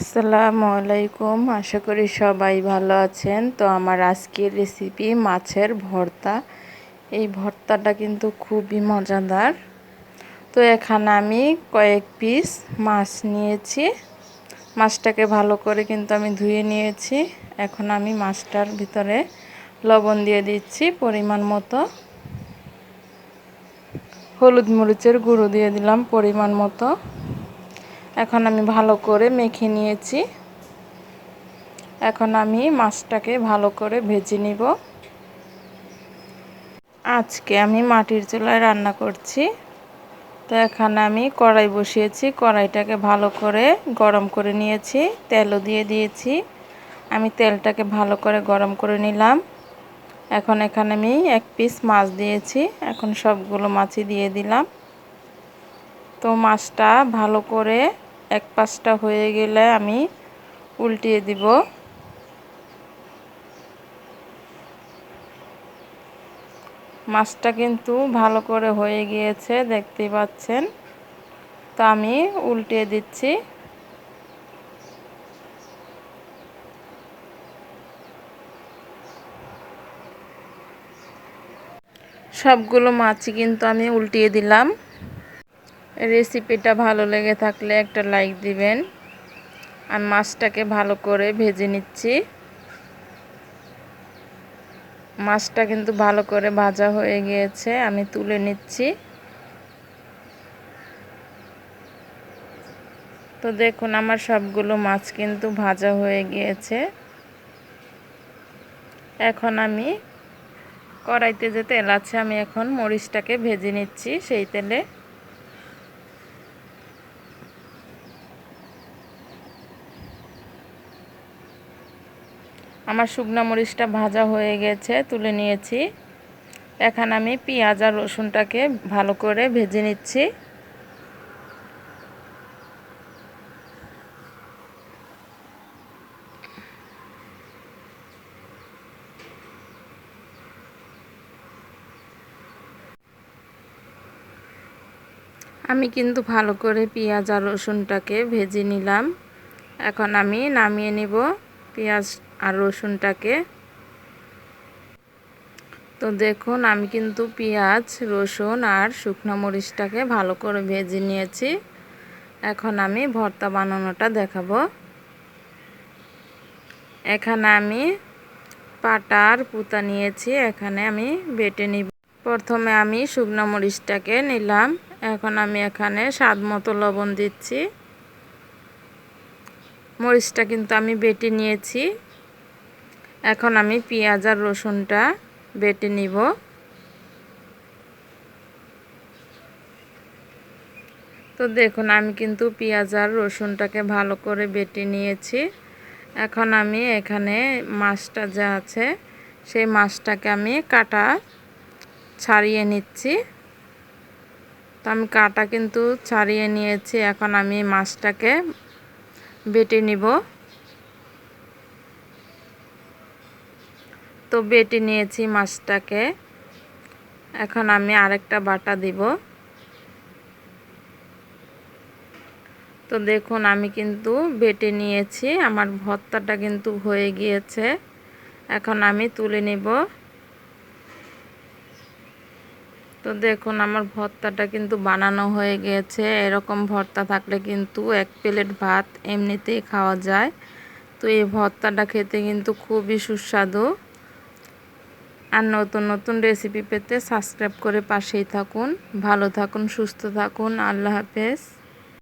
আসসালামু আলাইকুম। আশা করি সবাই ভালো আছেন। তো আমার আজকের রেসিপি মাছের ভর্তা। এই ভর্তাটা কিন্তু খুবই মজাদার। তো এখানে আমি কয়েক পিস মাছ নিয়েছি। মাছটাকে ভালো করে কিন্তু আমি ধুয়ে নিয়েছি। এখন আমি মাছটার ভিতরে লবণ দিয়ে দিচ্ছি পরিমাণ মতো। হলুদ মরিচের গুঁড়ো দিয়ে দিলাম পরিমাণ মতো। এখন আমি ভালো করে মেখে নিয়েছি। এখন আমি মাছটাকে ভালো করে ভেজে নিব। আজকে আমি মাটির চুলায় রান্না করছি। তো এখানে আমি কড়াই বসিয়েছি, কড়াইটাকে ভালো করে গরম করে নিয়েছি, তেলও দিয়ে দিয়েছি। আমি তেলটাকে ভালো করে গরম করে নিলাম। এখন এখানে আমি এক পিস মাছ দিয়েছি, এখন সবগুলো মাছই দিয়ে দিলাম। তো মাছটা ভালো করে এক পাশটা হয়ে গেলে আমি উল্টিয়ে দিব। মাছটা কিন্তু ভালো করে হয়ে গিয়েছে দেখতে পাচ্ছেন। তো আমি উল্টিয়ে দিচ্ছি। সবগুলো মাছই কিন্তু আমি উল্টিয়ে দিলাম। রেসিপিটা ভালো লেগে থাকলে একটা লাইক দিবেন। আর মাছটাকে ভালো করে ভেজে নিচ্ছি। মাছটা কিন্তু ভালো করে ভাজা হয়ে গিয়েছে, আমি তুলে নিচ্ছি। তো দেখুন, আমার সবগুলো মাছ কিন্তু ভাজা হয়ে গিয়েছে। এখন আমি কড়াইতে যে তেল আছে, আমি এখন মরিচটাকে ভেজে নিচ্ছি সেই তেলে। আমার শুকনো মরিচটা ভাজা হয়ে গেছে, তুলে নিয়েছি। এখন আমি পেঁয়াজ আর রসুনটাকে ভালো করে ভেজে নিচ্ছি। আমি কিন্তু ভালো করে পেঁয়াজ আর রসুনটাকে ভেজে নিলাম। এখন আমি নামিয়ে নিব পেঁয়াজ আর রসুনটাকে। তো দেখুন, আমি কিন্তু পেঁয়াজ, রসুন আর শুকনো মরিচটাকে ভালো করে ভেজে নিয়েছি। এখন আমি ভর্তা বানানোটা দেখাবো। এখানে আমি পাটার পুতা নিয়েছি, এখানে আমি বেটে নিব। প্রথমে আমি শুকনো মরিচটাকে নিলাম। এখন আমি এখানে স্বাদ মতো লবণ দিচ্ছি। মরিচটা কিন্তু আমি বেটে নিয়েছি। এখন আমি পেঁয়াজ আর রসুনটা বেটে নিব। তো দেখুন, আমি কিন্তু পেঁয়াজ আর রসুনটাকে ভালো করে বেটে নিয়েছি। এখন আমি এখানে মাছটা যা আছে, সেই মাছটাকে আমি কাটা ছাড়িয়ে নিচ্ছি। তো আমি কাটা কিন্তু ছাড়িয়ে নিয়েছি, এখন আমি মাছটাকে বেটে নিব। তো বেটে নিয়েছি মাছটাকে। এখন আমি আরেকটা বাটা দিব। তো দেখুন, আমি কিন্তু বেটে নিয়েছি। আমার ভর্তাটা কিন্তু হয়ে গিয়েছে। এখন আমি তুলে নিব। তো দেখুন, আমার ভর্তাটা কিন্তু বানানো হয়ে গিয়েছে। এরকম ভর্তা থাকলে কিন্তু এক প্লেট ভাত এমনিতেই খাওয়া যায়। তো এই ভর্তাটা খেতে কিন্তু খুবই সুস্বাদু। আর নতুন নতুন রেসিপি পেতে সাবস্ক্রাইব করে পাশেই থাকুন। ভালো থাকুন, সুস্থ থাকুন। আল্লাহ হাফেজ।